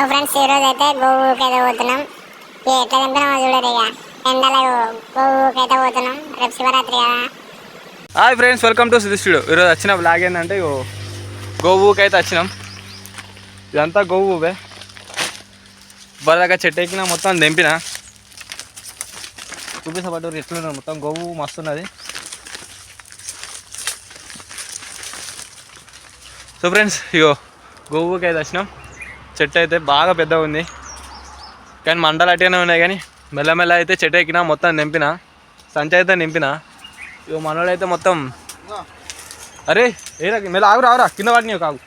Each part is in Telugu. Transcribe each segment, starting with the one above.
సో ఫ్రెండ్స్ ఈరోజు అయితే గోవుకి అయితే పోతున్నాం. ఇక ఎట్లా తింటున్నామో చూడరు ఇక. ఎండలో గోవుకి అయితే పోతున్నాం. రేపు శివరాత్రి కదా. హాయ్ ఫ్రెండ్స్ వెల్కమ్ టు సుధిష్ఠుడు ఈరోజు వచ్చిన బ్లాగ్ ఏంటంటే ఇగో గోవుకి అయితే వచ్చినాం. ఇదంతా గోవువే బరదాకా చెట్టు ఎక్కిన మొత్తం దింపిన చూపించబడ్డారు ఎట్లున్నారు మొత్తం. గోవు మస్తున్నది సో ఫ్రెండ్స్ ఇగో గోవుకి అయితే వచ్చినాం. చెట్టు అయితే బాగా పెద్దగా ఉంది. కానీ మండలు అట్టిగానే ఉన్నాయి కానీ మెల్లమెల్ల అయితే చెట్టు ఎక్కిన మొత్తం నింపిన సంచి అయితే నింపిన. ఇగో మనోడు అయితే మొత్తం అరే ఏరా మెల్ల ఆగురా ఆగురా కింద పడినాయి కాగు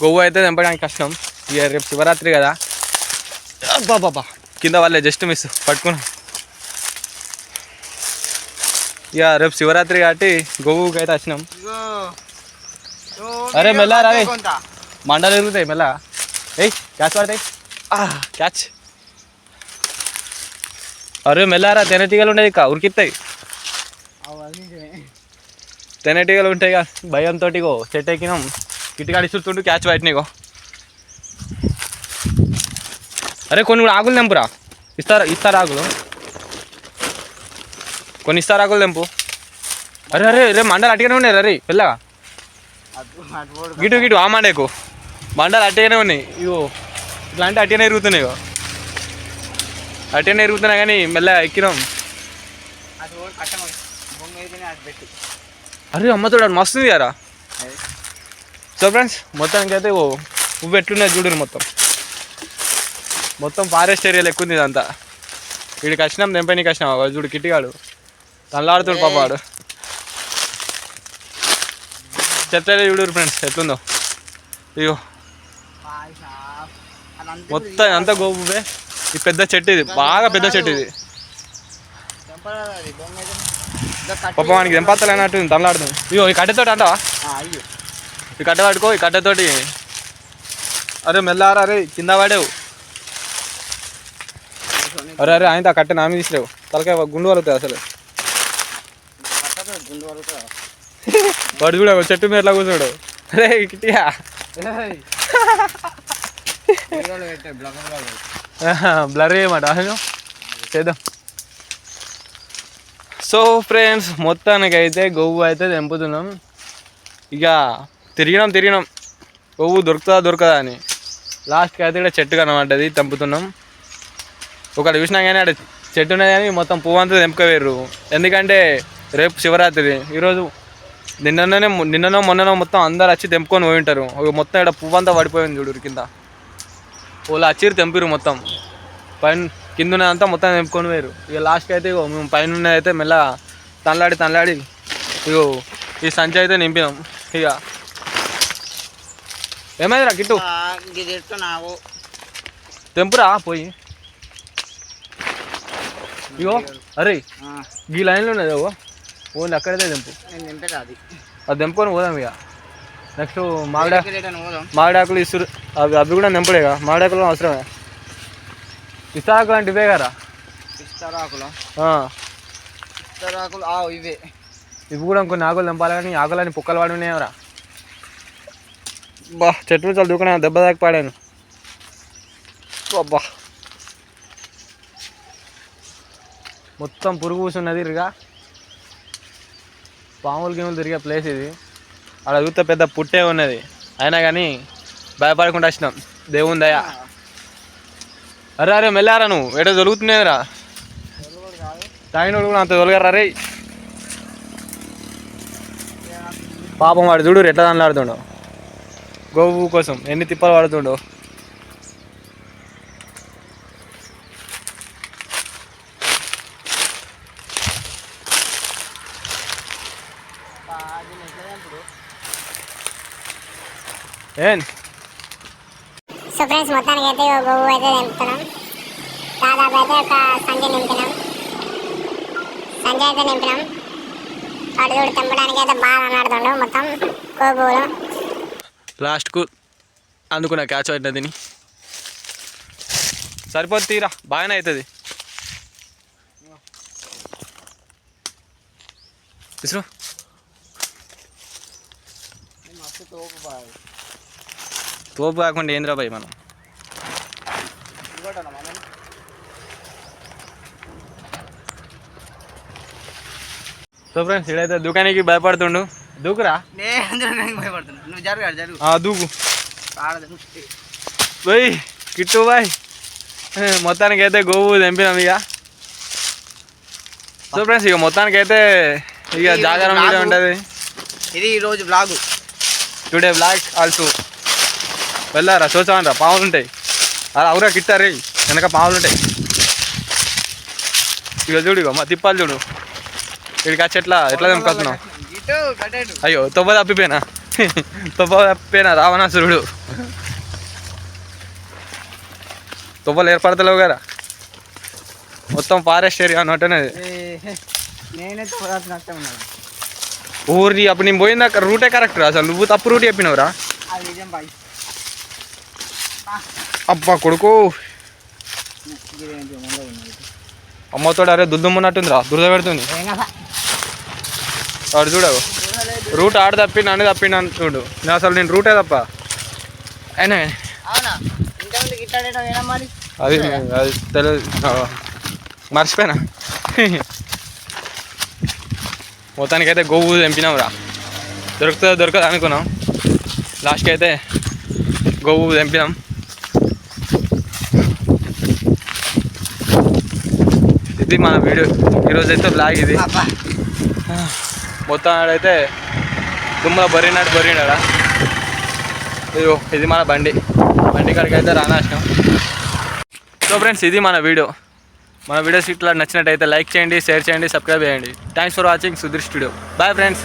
గోవు అయితే తెంపడానికి కష్టం. ఇక రేపు శివరాత్రి కదా. బాబా కింద వాళ్ళే జస్ట్ మిస్ పట్టుకున్నాం. ఇక రేపు శివరాత్రి కాబట్టి గోవుకి అయితే వచ్చినాం అరే మెల్లారా మండలు ఎరుగుతాయి మెల్ల. ఏయ్ క్యాచ్ పడతాయి క్యాచ్. అరే మెల్లారా తెనటీగలు ఉండేది కా ఉరికిస్తాయి తెనటీగలు ఉంటాయి కదా భయంతో గో చెట్టు ఎక్కినాం. కిటికాడి చుట్టుంటూ క్యాచ్ పట్టినాయిగో అరే కొన్ని కూడా ఆకులు తెంపురా. ఇస్తారా ఇస్తారా ఆకులు కొన్ని ఇస్తారా ఆకులు తెంపు. అరే అరే రే మండలు అట్టుగానే ఉన్నాయి రే పిల్లగా గిటు గిటు ఆ మండేకు. మండలు అట్టగానే ఉన్నాయి. ఇగో ఇట్లాంటి అట్టగానే ఎరుగుతున్నాయి ఇగో. అట్టగానే ఎరుగుతున్నాయి కానీ మెల్లగా ఎక్కినాం. అరే అమ్మ చూడండి మస్తు ఉంది కదా. సో ఫ్రెండ్స్ మొత్తానికి అయితే ఓ పువ్వు ఎట్లున్నది చూడండి మొత్తం. మొత్తం ఫారెస్ట్ ఏరియాలో ఎక్కువ ఉంది ఇదంతా. వీడికి వచ్చినాం దెంపనికి వచ్చినాం. చూడు కిట్టిగాడు తల్లాడుతుడు పాప వాడు. చెట్లలో చూడు ఫ్రెండ్స్ ఎట్లుందో. అయ్యో మొత్తం అంతా గోపువే ఈ పెద్ద చెట్టు ఇది. బాగా పెద్ద చెట్టు ఇది. పాప వానికి దెంపత్తలేనట్టు తల్లాడుతుంది. ఇగో ఈ కట్టెతోటి అంటావా? ఈ కట్టె పట్టుకో ఈ కట్టెతోటి. అరే మెల్లారా అరే కింద పడేవు. అరే అరే ఆయన కట్టె నామి తీసిలేవు. తలకాయ గుండు వలుగుతుంది అసలు. వాడు చూడ చెట్టు మీద ఎట్లా కూర్చోడు అరే కిట్టియా? బ్లర్ చేయమాట. చేద్దాం. సో ఫ్రెండ్స్ మొత్తానికి అయితే గొవ్వు అయితే తెంపుతున్నాం. ఇక తిరిగినాం తిరిగినాం. గొవ్వు దొరుకుతుందా దొరకదా అని. లాస్ట్కి అయితే ఇక్కడ చెట్టు కనబడ్డది తెంపుతున్నాం. ఒకటి చూసినా కానీ అక్కడ చెట్టు ఉన్నది కానీ మొత్తం పువ్వు అంతా తెంపుకోవేరు ఎందుకంటే రేపు శివరాత్రి. ఈరోజు నిన్ననే నిన్ననో మొన్ననో మొత్తం అందరు వచ్చి తెంపుకొని పోయి ఉంటారు. ఒక మొత్తం ఇక్కడ పువ్వు అంతా పడిపోయింది చూడు కింద. వాళ్ళు వచ్చిరు తెంపిరు మొత్తం. పైన కింద ఉన్నదంతా మొత్తం తెంపుకొని పోయారు ఇక లాస్ట్కి అయితే ఇగో మేము పైన అయితే మెల్ల తనలాడి తనలాడి ఇగో ఈ సంచి అయితే నింపినాం. ఇక ఏమైందిరా కిట్టు? తెంపురా పోయి. ఇగో అరే ఈ లైన్లో ఉన్నది ఓ ఓన్లీ అక్కడైతే తెంపు. అది తెంపుకొని పోదాం ఇక. నెక్స్ట్ మామిడా మామిడాకులు ఇసురు అవి అవి కూడా నింపడే కదా మామిడాకులు అవసరమే. ఇస్తాకు లాంటి ఇవే కదా? ఇస్తారాకులు? ఇస్తారాకులు ఇవే. ఇవి కూడా కొన్ని ఆకులు తెంపాలి కానీ ఈ ఆకులని పుక్కలు పడి ఉన్నాయవరా బా చెట్టు చాలా దూకనే దెబ్బ దాకా పాడాను. అబ్బా. మొత్తం పురుగు కూర్చున్నది ఇరుగా. పాములు గేములు తిరిగే ప్లేస్ ఇది. అక్కడ చూస్తే పెద్ద పుట్టే ఉన్నది. అయినా కానీ భయపడకుండా వచ్చినాం. దేవుని దయ. అరే అరే మెల్లారా నువ్వు? ఎటో దొరుకుతున్నాయిరా తాగినోడు కూడా అంత తొలగరా రే? పాపం వాడు చూడు ఎట్లా దానిలాడుతుండో గోవు కోసం ఎన్ని తిప్పలు పడుతుండో. ఏం? సో ఫ్రెండ్స్ మొత్తానికి అయితే ఇగో గోవు అయితే నింపుతున్నాం. దాదాపు అయితే ఒక సంజయ్ నింపినాం. సంజయ్ అయితే నింపినాం. వాడు చూడు తెంపడానికి అయితే బాగా అన్నాడుతుండు మొత్తం లాస్ట్కు అందుకున్నా క్యాచ్ పట్టిన తిని సరిపోతుంది తీరా. బాగానే అవుతుంది. మస్తు తోపు కాకుండా ఏంద్రా భయ్ మనం? సో ఫ్రెండ్స్ ఇడైతే దుకాణానికి భయపడుతుండు. దూకురా? నువ్వు జరుగు దూకు. పోయి కిట్టు బాయ్ మొత్తానికి అయితే గోవు తెంపినాం ఇక. సో ఫ్రెండ్స్ ఇక మొత్తానికి అయితే ఇక ఈ జాగారం రోజు కూడా vlog. ఉంటుంది. ఇది ఈ రోజు బ్లాగు టుడే బ్లాక్ ఆల్సో వెళ్ళారా? చూసామనరా పాములు ఉంటాయి అలా అవురా కిట్టారే వెనక పాములు ఉంటాయి ఇక చూడు ఇక మా తిప్పాలి చూడు. ఇక్కడికి వచ్చి ఎట్లా ఎట్లా అయ్యో తొవ్వ తప్పిపోయినా? తొవ్వ తప్పిపోయినా రావణాసురుడు. తొవ్వలు ఏర్పడతలేవు కదా? మొత్తం ఫారెస్ట్ ఏరియా అన్నట్టునే నేనైతే పదార్థం ఉన్నాను. ఊరి అప్పుడు నేను పోయింది రూటే కరెక్ట్ అసలు నువ్వు తప్పు రూట్ చెప్పినవురా? అబ్బా కొడుకు. అమ్మతోడు అరే దుద్దుమ్మన్నట్టుందిరా దురద పెడుతుంది. వాడు చూడవు రూట్ ఆడ తప్పి నన్ను తప్పిండు అంటుండు నేను అసలు నేను రూటే తప్ప. అయినా అది అది తెలియదు మర్చిపోయినా. మొత్తానికి అయితే గోవు తెంపినాం రా దొరుకుతుందో దొరకదు అనుకున్నాం. లాస్ట్కి అయితే గోవు తెంపినాం. ఇది మన వీడియో ఈరోజు అయితే బ్లాగ్ ఇది మొత్తం ఆడైతే దుమ్మల బరినాడు బరినాడా? ఇదిగో ఇది మన బండి. బండి కాడికి అయితే రానాశనం సో ఫ్రెండ్స్ ఇది మన వీడియో. మన వీడియోస్ ఇట్లా నచ్చినట్టయితే లైక్ చేయండి షేర్ చేయండి సబ్స్క్రైబ్ చేయండి. Thanks for watching Sudheer studio. Bye friends